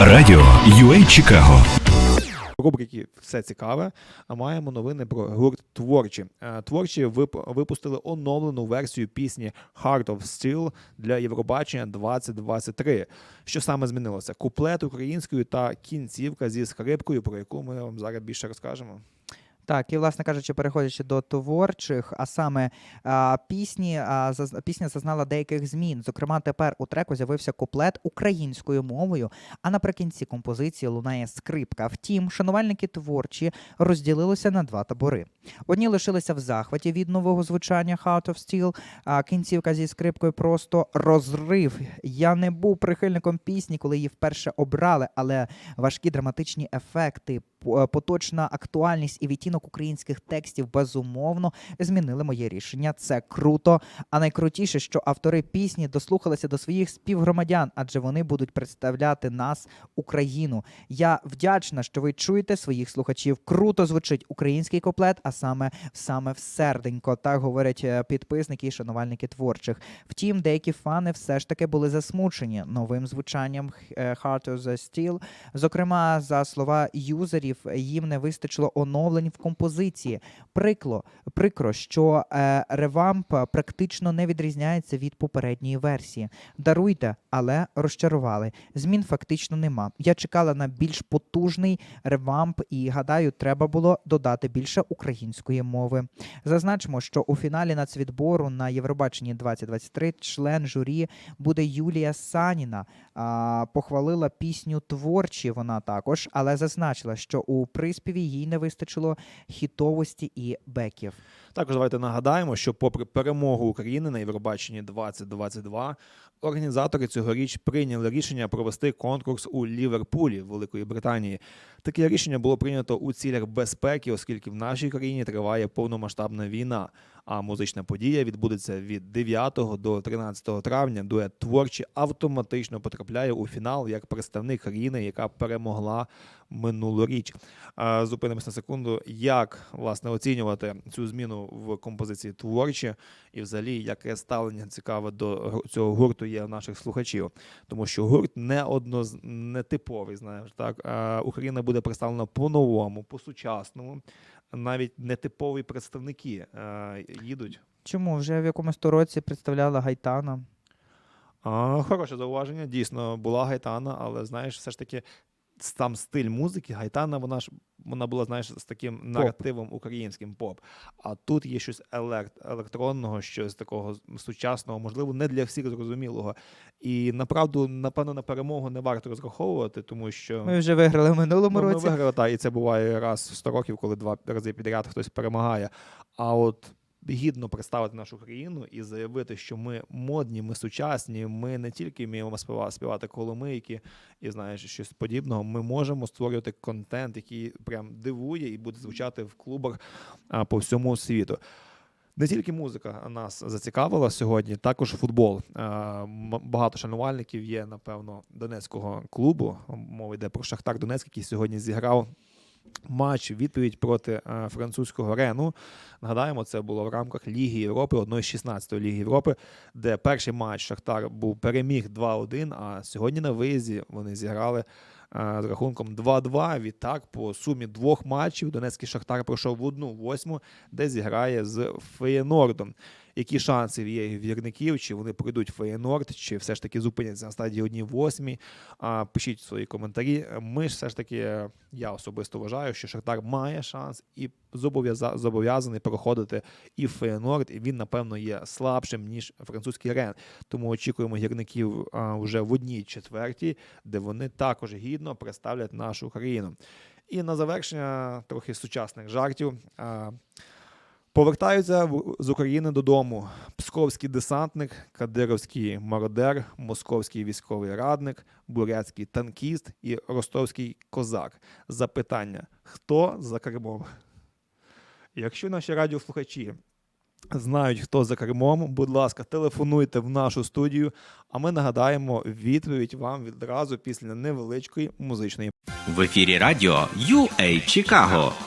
Радіо UA Чикаго. рубрики все цікаве. А маємо новини про гурт творчі. Е, Творчі вип- випустили оновлену версію пісні Heart of Steel для Євробачення 2023. Що саме змінилося? Куплет українською та кінцівка зі скрипкою, про яку ми вам зараз більше розкажемо. Так, і власне кажучи, переходячи до творчих, а саме пісні, а, заз- пісня зазнала деяких змін. Зокрема, тепер у треку з'явився куплет українською мовою, а наприкінці композиції лунає скрипка. Втім, шанувальники творчі розділилися на два табори. Одні лишилися в захваті від нового звучання Heart of Steel, а кінцівка зі скрипкою просто розрив. Я не був прихильником пісні, коли її вперше обрали, але важкі драматичні ефекти, поточна актуальність і відтінок українських текстів безумовно змінили моє рішення. Це круто. А найкрутіше, що автори пісні дослухалися до своїх співгромадян, адже вони будуть представляти нас, Україну. Я вдячна, що ви чуєте своїх слухачів. Круто звучить український куплет, а саме саме в серденько. Так говорять е, підписники і шанувальники творчих. Втім, деякі фани все ж таки були засмучені новим звучанням е, Heart of the Steel. Зокрема, за слова юзерів, їм не вистачило оновлень в композиції. Прикло, прикро, що е, ревамп практично не відрізняється від попередньої версії. Даруйте, але розчарували. Змін фактично нема. Я чекала на більш потужний ревамп, і гадаю, треба було додати більше української мови. Зазначимо, що у фіналі нацвідбору на Євробаченні 2023 член журі буде Юлія Саніна. Похвалила пісню творчі вона також, але зазначила, що у приспіві їй не вистачило хітовості і беків. Також давайте нагадаємо, що попри перемогу України на Євробаченні 2022, організатори цьогоріч прийняли рішення провести конкурс у Ліверпулі, Великої Британії. Таке рішення було прийнято у цілях безпеки, оскільки в нашій країні триває повномасштабна війна. А музична подія відбудеться від 9 до 13 травня. Дует творчі автоматично потрапляє у фінал як представник країни, яка перемогла минулоріч. А, Зупинимось на секунду, як власне оцінювати цю зміну в композиції творчі, і взагалі яке ставлення цікаве до цього гурту є у наших слухачів, тому що гурт не одноз... не типовий, знаєш, так Україна буде представлена по-новому, по-сучасному. Навіть нетипові представники е, їдуть. Чому вже в якомусь то році представляла Гайтана? А, хороше зауваження. Дійсно, була гайтана, але знаєш, все ж таки сам стиль музики, гайтана, вона ж вона була, знаєш, з таким наративом українським поп. А тут є щось елект, електронного, щось такого сучасного, можливо, не для всіх зрозумілого. І направду, напевно, на перемогу не варто розраховувати, тому що Ми вже виграли в минулому Ну, ми виграли, та, і це буває раз в 100 років, коли два рази підряд хтось перемагає. А от гідно представити нашу країну і заявити, що ми модні, ми сучасні, ми не тільки вміємо співати, коломийки і знаєш щось подібного. Ми можемо створювати контент, який прям дивує і буде звучати в клубах по всьому світу. Не тільки музика нас зацікавила сьогодні, також футбол. Багато шанувальників є, напевно, донецького клубу. Мова йде про Шахтар Донецьк, який сьогодні зіграв матч відповідь проти е, французького Рену. Нагадаємо, це було в рамках Ліги Європи, одної з 16-ї Ліги Європи, де перший матч Шахтар був переміг 2-1, а сьогодні на виїзді вони зіграли е, з рахунком 2-2. Відтак, по сумі двох матчів Донецький Шахтар пройшов в одну восьму, де зіграє з Феєнордом. Які шанси є в гірників? Чи вони пройдуть Феєнорд, чи все ж таки зупиняться на стадії одній восьмій? А, Пишіть свої коментарі. Ми ж все ж таки, е, я особисто вважаю, що Шахтар має шанс і зобов'яза- зобов'язаний проходити і Феєнорд, і він, напевно, є слабшим, ніж французький Рен. Тому очікуємо гірників вже в одній четвертій, де вони також гідно представлять нашу країну. І на завершення трохи сучасних жартів. Повертаються з України додому псковський десантник, кадировський мародер, московський військовий радник, бурятський танкіст і ростовський козак. Запитання: хто за кермом? Якщо наші радіослухачі знають, хто за кермом. Будь ласка, телефонуйте в нашу студію, а ми нагадаємо відповідь вам відразу після невеличкої музичної В ефірі радіо UA Чикаго.